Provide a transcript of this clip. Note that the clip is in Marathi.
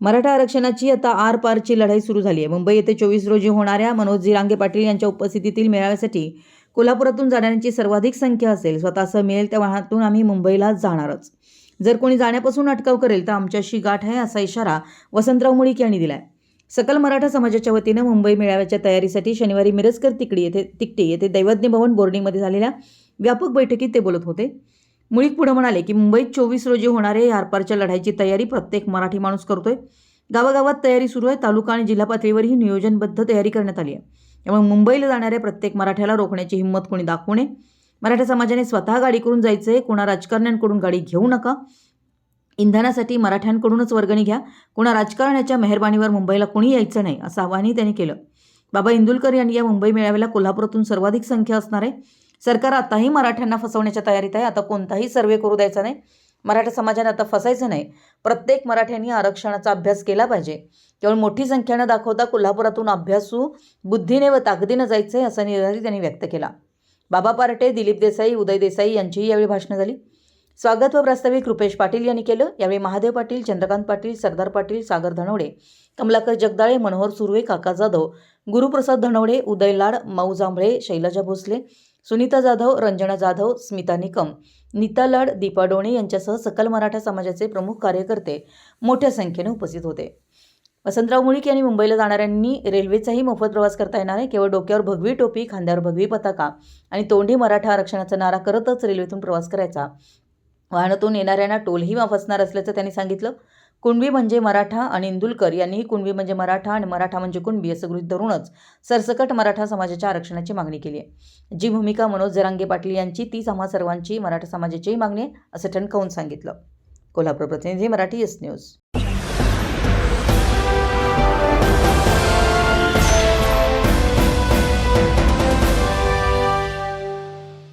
मराठा आरक्षणाची आता आर पारची लढाई सुरू झाली आहे. मुंबई येथे चोवीस रोजी होणाऱ्या मनोज जिरांगे पाटील यांच्या उपस्थितीतील मेळाव्यासाठी कोल्हापुरातून जाणाऱ्यांची सर्वाधिक संख्या असेल. स्वतःसह मिळेल त्या वाहनातून आम्ही मुंबईला जाणारच. जर कोणी जाण्यापासून अटकाव करेल तर आमच्याशी गाठ आहे असा इशारा वसंतराव मुळीक यांनी दिलाय. सकल मराठा समाजाच्या वतीनं मुंबई मेळाव्याच्या तयारीसाठी शनिवारी मिरजकर तिकडी येथे तिकटी येथे दैवज्ञ भवन बोर्डिंगमध्ये झालेल्या व्यापक बैठकीत ते बोलत होते. मुळीक पुढे म्हणाले की मुंबईत चोवीस रोजी होणारे या आरपारच्या लढाईची तयारी प्रत्येक मराठी माणूस करतोय. गावागावात तयारी सुरू आहे. तालुका आणि जिल्हा पातळीवरही नियोजनबद्ध तयारी करण्यात आली आहे. त्यामुळे मुंबईला जाणाऱ्या प्रत्येक मराठ्याला रोखण्याची हिंमत कोणी दाखवू नये. मराठा समाजाने स्वतः गाडी करून जायचं आहे कोणा राजकारण्यांकडून गाडी घेऊ नका. इंधनासाठी मराठ्यांकडूनच वर्गणी घ्या. कोणा राजकारण्याच्या मेहरबानीवर मुंबईला कोणी यायचं नाही असं आवाहनही त्यांनी केलं. बाबा इंदुलकर यांनी या मुंबई मेळाव्याला कोल्हापुरातून सर्वाधिक संख्या असणार आहे. सरकार आताही मराठ्यांना फसवण्याच्या तयारीत आहे. आता कोणताही सर्वे करू द्यायचा नाही. मराठा समाजाने आता फसायचं नाही. प्रत्येक मराठ्यांनी आरक्षणाचा अभ्यास केला पाहिजे. केवळ मोठी संख्येनं दाखवता कोल्हापुरातून अभ्यासू बुद्धीने व ताकदीनं जायचं आहे असा निर्धारही त्यांनी व्यक्त केला. बाबा पार्टे दिलीप देसाई उदय देसाई यांचीही यावेळी भाषणं झाली. स्वागत व प्रास्ताविक रुपेश पाटील यांनी केलं. यावेळी महादेव पाटील चंद्रकांत पाटील सरदार पाटील सागर धनवडे कमलाकर जगदाळे मनोहर सुर्वे काका जाधव गुरुप्रसाद धनवडे उदय लाड माऊ जांभळे शैलजा भोसले सुनीता जाधव रंजना जाधव स्मिता निकम नीता लाड दीपा डोणे यांच्यासह सकल मराठा समाजाचे प्रमुख कार्यकर्ते मोठ्या संख्येने उपस्थित होते. वसंतराव मुळीक यांनी मुंबईला जाणाऱ्यांनी रेल्वेचाही मोफत प्रवास करता येणार आहे. केवळ डोक्यावर भगवी टोपी खांद्यावर भगवी पताका आणि तोंडी मराठा आरक्षणाचा नारा करतच रेल्वेतून प्रवास करायचा. वाहनातून येणाऱ्यांना टोलही माफ असणार असल्याचं त्यांनी सांगितलं. कुणबी म्हणजे मराठा आणि इंदुलकर यांनीही कुणबी म्हणजे मराठा आणि मराठा म्हणजे कुणबी असं गृहीत धरूनच सरसकट मराठा समाजाच्या आरक्षणाची मागणी केली आहे. जी भूमिका मनोज जरांगे पाटील यांची तीच आम्हा सर्वांची मराठा समाजाचीही मागणी आहे असं ठणकावून सांगितलं. कोल्हापूर प्रतिनिधी मराठी एस न्यूज.